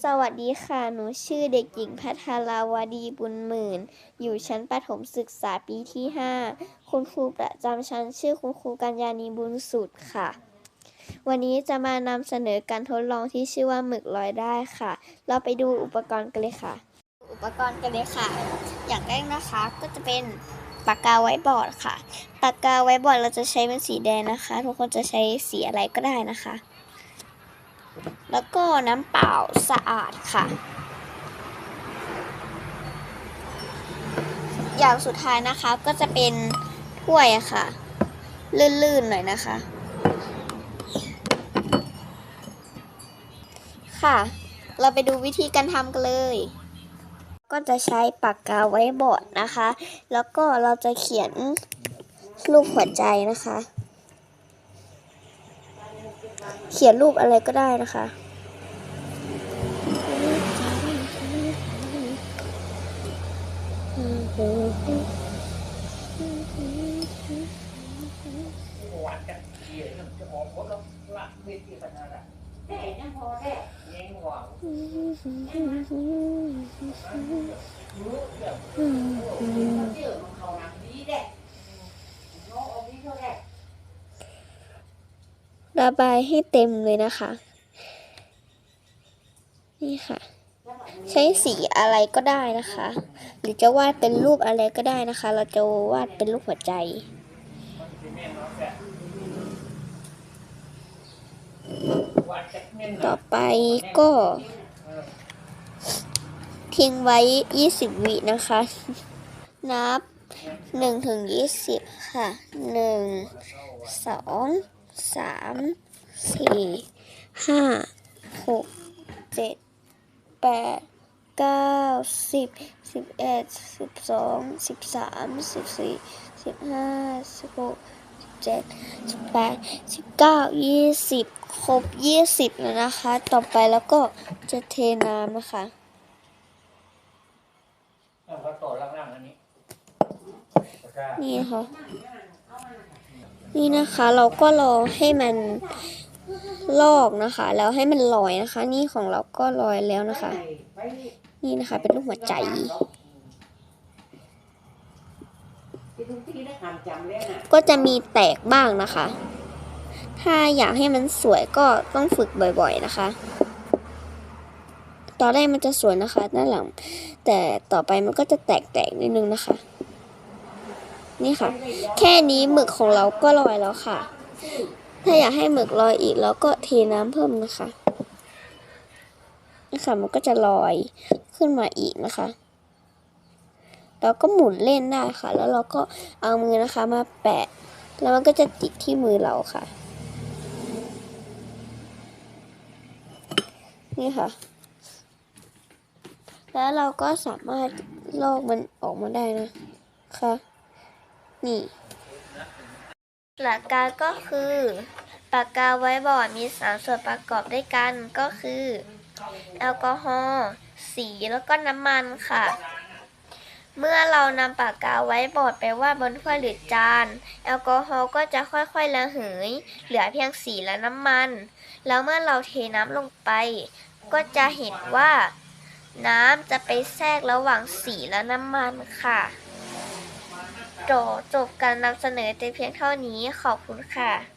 สวัสดีค่ะ หนูชื่อเด็กหญิงพัทราวดีบุญหมื่น อยู่ชั้นประถมศึกษาปีที่ 5 คุณครูประจำชั้นชื่อคุณครูกัญญาณีบุญสุดค่ะ วันนี้จะมานำเสนอการทดลองที่ชื่อว่าหมึกลอยได้ค่ะ เราไปดูอุปกรณ์กันเลยค่ะ อุปกรณ์กันเลยค่ะ อย่างแรกนะคะก็จะเป็นปากกาไว้บอร์ดค่ะ ปากกาไว้บอร์ดเราจะใช้เป็นสีแดงนะคะ ทุกคนจะใช้สีอะไรก็ได้นะคะ แล้วก็น้ำเปล่าสะอาดค่ะ อย่างสุดท้ายนะคะก็จะเป็นถ้วยค่ะ ลื่นๆหน่อยนะคะ ค่ะ เราไปดูวิธีการทำกันเลย ก็จะใช้ปากกาไว้บอร์ดนะคะ แล้วก็เราจะเขียนรูปหัวใจนะคะ เขียนรูปอะไรก็ได้นะคะ หวานกันเกี่ยมันจะออกหมดแล้วละเวทีขนาดนั้นแค่ยังพอแค่ยังหวัง รู้เดี๋ยวเดี๋ยวมันเขาหนังดีแหละน้องเอาดีเท่าแหละระบายให้เต็มเลยนะคะ นี่ค่ะ ใช้สีอะไรก็ได้นะคะ หรือจะวาดเป็นรูปอะไรก็ได้นะคะ เราจะวาดเป็นรูปหัวใจ ต่อไปก็ทิ้งไว้ 20 วินะคะ นับ 1 ถึง 20 ค่ะ 1 2 3 4 5 6 7 8 9 10 11 12 13 14 15 16 17 18 19 20ครบ20แล้วนะคะ ต่อไปแล้วก็จะเทน้ำนะคะเอาก็ต่อล่างๆอันนี้ตะกร้านี่ค่ะ นี่นะคะเราก็รอให้มัน ลอกนะคะ แล้วให้มันลอยนะคะ นี่ของเราก็ลอยแล้วนะคะ นี่นะคะ เป็นรูปหัวใจที่ทุกที่ได้จำแล้วนะก็จะมีแตกบ้างนะคะ ถ้าอยากให้มันสวยก็ต้องฝึกบ่อยๆนะคะ ตอนแรกมันจะสวยนะคะด้านหลัง แต่ต่อไปมันก็จะแตกๆนิดนึงนะคะ นี่ค่ะ แค่นี้หมึกของเราก็ลอยแล้วค่ะ ถ้าอยากให้หมึกลอยอีกเราก็เทน้ำเพิ่มนะคะนี่ค่ะมันก็จะลอยขึ้นมาอีกนะคะ เราก็หมุนเล่นได้ค่ะ แล้วเราก็เอามือนะคะมาแปะ แล้วมันก็จะติดที่มือเราค่ะ นี่ค่ะ แล้วเราก็สามารถลอกมันออกมาได้นะคะ นี่ หลักการก็คือปากกาไว้บอร์ดมีสามส่วนประกอบด้วยกันก็คือ แอลกอฮอล์สีแล้วก็น้ำมันค่ะ เมื่อเรานำปากกาไว้บอร์ดไปวาดบนถ้วยหรือจาน แอลกอฮอล์ก็จะค่อยๆระเหย เหลือเพียงสีและน้ำมัน แล้วเมื่อเราเทน้ำลงไป ก็จะเห็นว่า น้ำจะไปแทรกระหว่างสีและน้ำมันค่ะ จบจบการนำเสนอแต่เพียงเท่านี้ ขอบคุณค่ะ